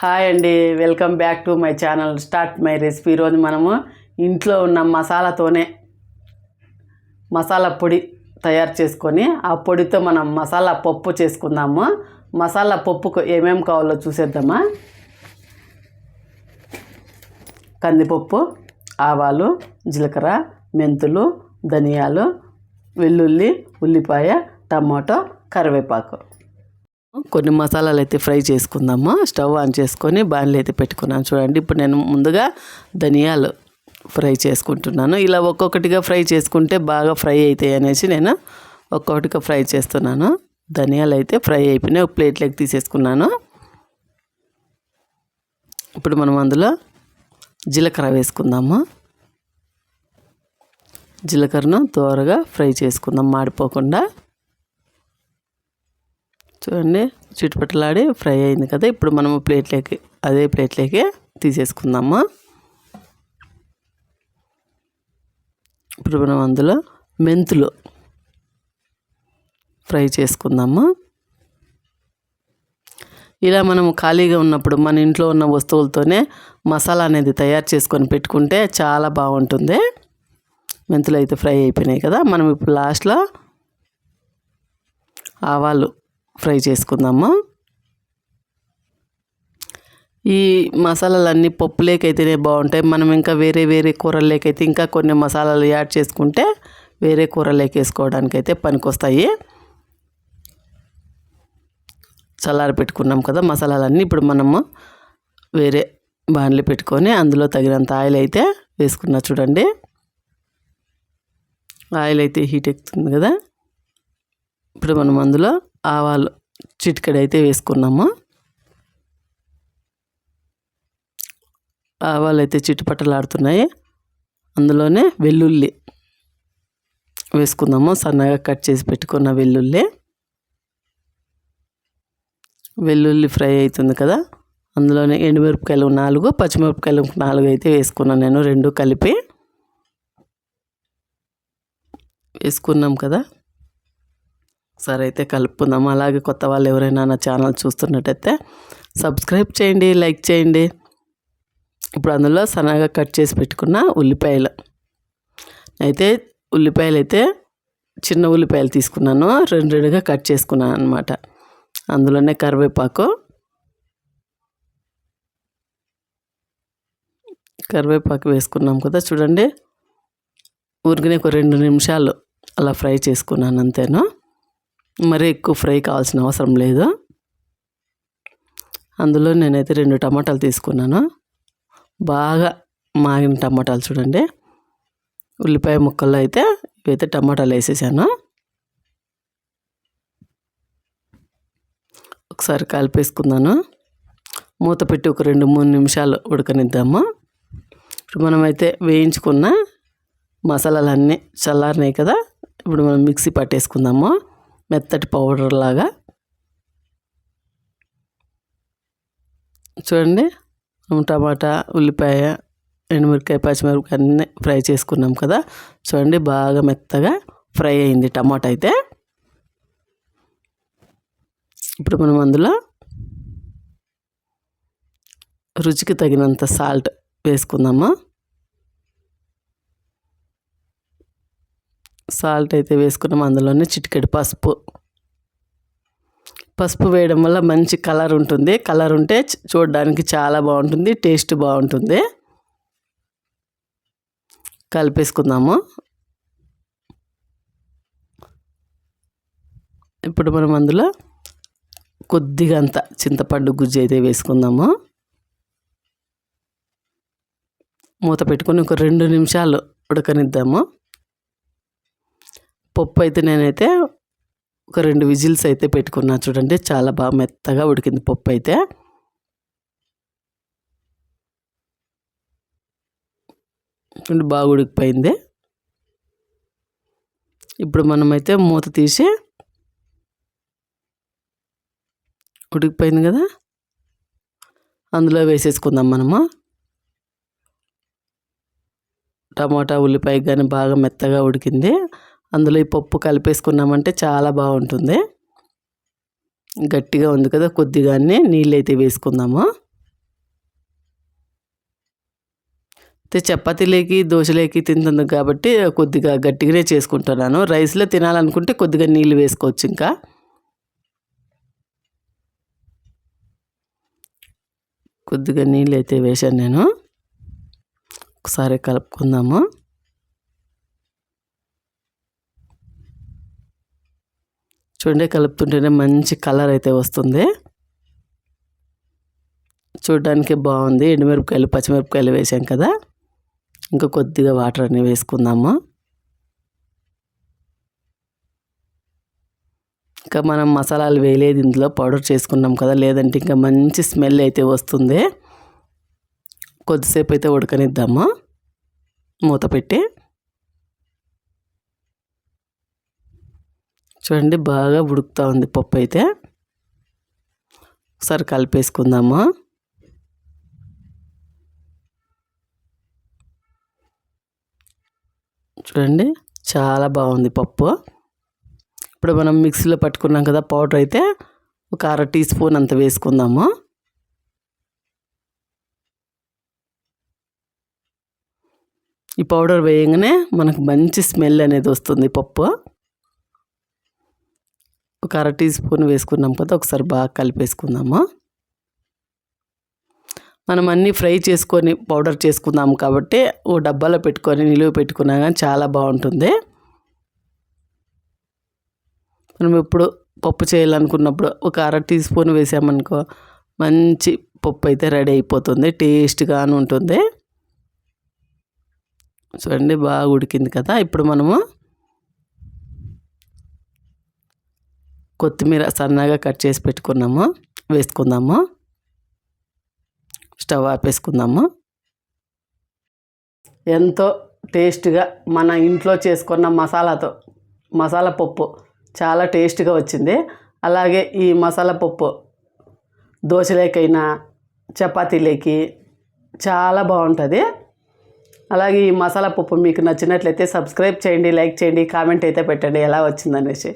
Hi అండి welcome back to my channel start my recipe. ఈరోజు మనము ఇంట్లో ఉన్న మసాలాతోనే మసాలా పొడి తయారు చేసుకొని ఆ పొడితో మనం మసాలా పప్పు చేసుకుందాము. మసాలా పప్పుకు ఏమేమి కావాలో చూసేద్దామా? కందిపప్పు ఆవాలు జీలకర్ర మెంతులు ధనియాలు వెల్లుల్లి ఉల్లిపాయ టమాటో కరివేపాకు. కొన్ని మసాలాలు అయితే ఫ్రై చేసుకుందాము. స్టవ్ ఆన్ చేసుకొని బాణలు అయితే పెట్టుకున్నాను. చూడండి ఇప్పుడు నేను ముందుగా ధనియాలు ఫ్రై చేసుకుంటున్నాను. ఇలా ఒక్కొక్కటిగా ఫ్రై చేసుకుంటే బాగా ఫ్రై అవుతాయి అనేసి నేను ఒక్కొక్కటిగా ఫ్రై చేస్తున్నాను. ధనియాలు అయితే ఫ్రై అయిపోయినాయి. ఒక ప్లేట్లోకి తీసేసుకున్నాను. ఇప్పుడు మనం అందులో జీలకర్ర వేసుకుందాము. జీలకర్రను త్వరగా ఫ్రై చేసుకుందాం. మాడిపోకుండా చూడండి చుట్టుపట్టలాడి ఫ్రై అయింది కదా ఇప్పుడు మనము ప్లేట్లోకి అదే ప్లేట్లోకి తీసేసుకుందాము? ఇప్పుడు మనం అందులో మెంతులు ఫ్రై చేసుకుందాము? ఇలా మనం ఖాళీగా ఉన్నప్పుడు మన ఇంట్లో ఉన్న వస్తువులతోనే మసాలా అనేది తయారు చేసుకొని పెట్టుకుంటే చాలా బాగుంటుంది. మెంతులు అయితే ఫ్రై అయిపోయినాయి కదా మనం ఇప్పుడు లాస్ట్లో ఆవాలు ఫ్రై చేసుకుందాము? ఈ మసాలాలన్నీ పప్పులేకైతేనే బాగుంటాయి. మనం ఇంకా వేరే వేరే కూరలేకైతే ఇంకా కొన్ని మసాలాలు యాడ్ చేసుకుంటే వేరే కూరలేకి వేసుకోవడానికి అయితే పనికొస్తాయి. చల్లారి పెట్టుకున్నాం కదా మసాలాలన్నీ. ఇప్పుడు మనము వేరే బాణలు పెట్టుకొని అందులో తగినంత ఆయిల్ అయితే వేసుకున్నా చూడండి. ఆయిల్ అయితే హీట్ ఎక్కుతుంది కదా. ఇప్పుడు మనం అందులో ఆవాలు చిటికెడైతే వేసుకున్నాము? ఆవాలు అయితే చిట్టుపట్టలాడుతున్నాయి అందులోనే వెల్లుల్లి వేసుకుందాము? సన్నగా కట్ చేసి పెట్టుకున్న వెల్లుల్లి. వెల్లుల్లి ఫ్రై అవుతుంది కదా? అందులోనే ఎండుమిరపకాయలు నాలుగు పచ్చిమిరపకాయలు నాలుగు అయితే వేసుకున్నాను నేను రెండు కలిపి. వేసుకున్నాం కదా? సరే అయితే కలుపుకుందాం. అలాగే కొత్త వాళ్ళు ఎవరైనా నా ఛానల్ చూస్తున్నట్టయితే సబ్స్క్రైబ్ చేయండి లైక్ చేయండి. ఇప్పుడు అందులో సన్నగా కట్ చేసి పెట్టుకున్న ఉల్లిపాయలు. అయితే ఉల్లిపాయలు అయితే చిన్న ఉల్లిపాయలు తీసుకున్నాను. రెండు రెండుగా కట్ చేసుకున్నాను అనమాట అందులోనే కరివేపాకు కరివేపాకు వేసుకున్నాం కదా చూడండి. ఊరికనే ఒక రెండు నిమిషాలు అలా ఫ్రై చేసుకున్నాను అంతేనో? మరీ ఎక్కువ ఫ్రై కావాల్సిన అవసరం లేదు. అందులో నేనైతే రెండు టమాటాలు తీసుకున్నాను. బాగా మాగిన టమాటాలు చూడండి. ఉల్లిపాయ ముక్కల్లో అయితే ఇవైతే టమాటాలు వేసేసాను. ఒకసారి కలిపేసుకున్నాను మూత పెట్టి ఒక రెండు మూడు నిమిషాలు ఉడకనిద్దాము. ఇప్పుడు మనమైతే వేయించుకున్న మసాలాలన్నీ చల్లారినాయి కదా. ఇప్పుడు మనం మిక్సీ పట్టేసుకుందాము. మెత్తటి పౌడర్ లాగా. చూడండి టమాటా ఉల్లిపాయ ఎండుమిరకాయ పచ్చిమిరపకాయ అన్నీ ఫ్రై చేసుకున్నాం కదా. చూడండి బాగా మెత్తగా ఫ్రై అయింది టమాటా అయితే. ఇప్పుడు మనం అందులో రుచికి తగినంత సాల్ట్ వేసుకుందాము? సాల్ట్ అయితే వేసుకున్నాము అందులోనే చిటికెడు పసుపు. పసుపు వేయడం వల్ల మంచి కలర్ ఉంటుంది. కలర్ ఉంటే చూడడానికి చాలా బాగుంటుంది. టేస్ట్ బాగుంటుంది. కలిపేసుకుందాము. ఇప్పుడు మనం అందులో కొద్దిగా అంత చింతపండు గుజ్జు అయితే వేసుకుందాము. మూత పెట్టుకొని ఒక రెండు నిమిషాలు ఉడకనిద్దాము. పప్పు అయితే నేనైతే ఒక రెండు విజిల్స్ అయితే పెట్టుకున్నా. చూడండి చాలా బాగా మెత్తగా ఉడికింది పప్పు అయితే. బాగా ఉడికిపోయింది. ఇప్పుడు మనమైతే మూత తీసి ఉడికిపోయింది కదా? అందులో వేసేసుకుందాం మనము. టమాటా ఉల్లిపాయ కానీ బాగా మెత్తగా ఉడికింది. అందులో ఈ పప్పు కలిపేసుకున్నామంటే చాలా బాగుంటుంది. గట్టిగా ఉంది కదా కొద్దిగానే నీళ్ళు అయితే వేసుకుందాము. అయితే చపాతీలేకి దోశలేకి తింటుంది కాబట్టి కొద్దిగా గట్టిగానే చేసుకుంటున్నాను. రైస్లో తినాలనుకుంటే కొద్దిగా నీళ్ళు వేసుకోవచ్చు ఇంకా. కొద్దిగా నీళ్ళు అయితే వేశాను నేను. ఒకసారి కలుపుకుందాము. చూడండి కలుపుతుంటేనే మంచి కలర్ అయితే వస్తుంది. చూడడానికి బాగుంది. ఎండుమిరపకాయలు పచ్చిమిరపకాయలు వేసాం కదా. ఇంకా కొద్దిగా వాటర్ అన్నీ వేసుకుందాము. ఇంకా మనం మసాలాలు వేయలేదు ఇందులో పౌడర్ చేసుకున్నాం కదా. లేదంటే ఇంకా మంచి స్మెల్ అయితే వస్తుంది. కొద్దిసేపు అయితే ఉడకనిద్దాము. మూత పెట్టి చూడండి బాగా ఉడుకుతూ ఉంది పప్పు అయితే. ఒకసారి కలిపేసుకుందాము. చూడండి చాలా బాగుంది పప్పు. ఇప్పుడు మనం మిక్సీలో పట్టుకున్నాం కదా పౌడర్ అయితే ఒక అర టీ స్పూన్ అంత వేసుకుందాము. ఈ పౌడర్ వేయగానే మనకు మంచి స్మెల్ అనేది వస్తుంది పప్పు. ఒక అర టీ స్పూన్ వేసుకున్నాం కదా ఒకసారి బాగా కలిపేసుకుందాము? మనం అన్నీ ఫ్రై చేసుకొని పౌడర్ చేసుకుందాం కాబట్టి ఓ డబ్బాలో పెట్టుకొని నిలువ పెట్టుకున్నా కానీ చాలా బాగుంటుంది. మనం ఎప్పుడు పప్పు చేయాలనుకున్నప్పుడు ఒక అర టీ స్పూన్ వేసామనుకో మంచి పప్పు అయితే రెడీ అయిపోతుంది టేస్ట్గాను ఉంటుంది. చూడండి బాగా ఉడికింది కదా ఇప్పుడు మనము కొత్తిమీర సన్నగా కట్ చేసి పెట్టుకున్నాము? వేసుకుందాము? స్టవ్ ఆపేసుకుందాము? ఎంతో టేస్ట్గా మన ఇంట్లో చేసుకున్న మసాలాతో మసాలా పప్పు చాలా టేస్ట్గా వచ్చింది. అలాగే ఈ మసాలా పప్పు దోశలేకైనా చపాతీలేకి చాలా బాగుంటుంది. అలాగే ఈ మసాలా పప్పు మీకు నచ్చినట్లయితే సబ్స్క్రైబ్ చేయండి లైక్ చేయండి కామెంట్ అయితే పెట్టండి ఎలా వచ్చిందనేసి.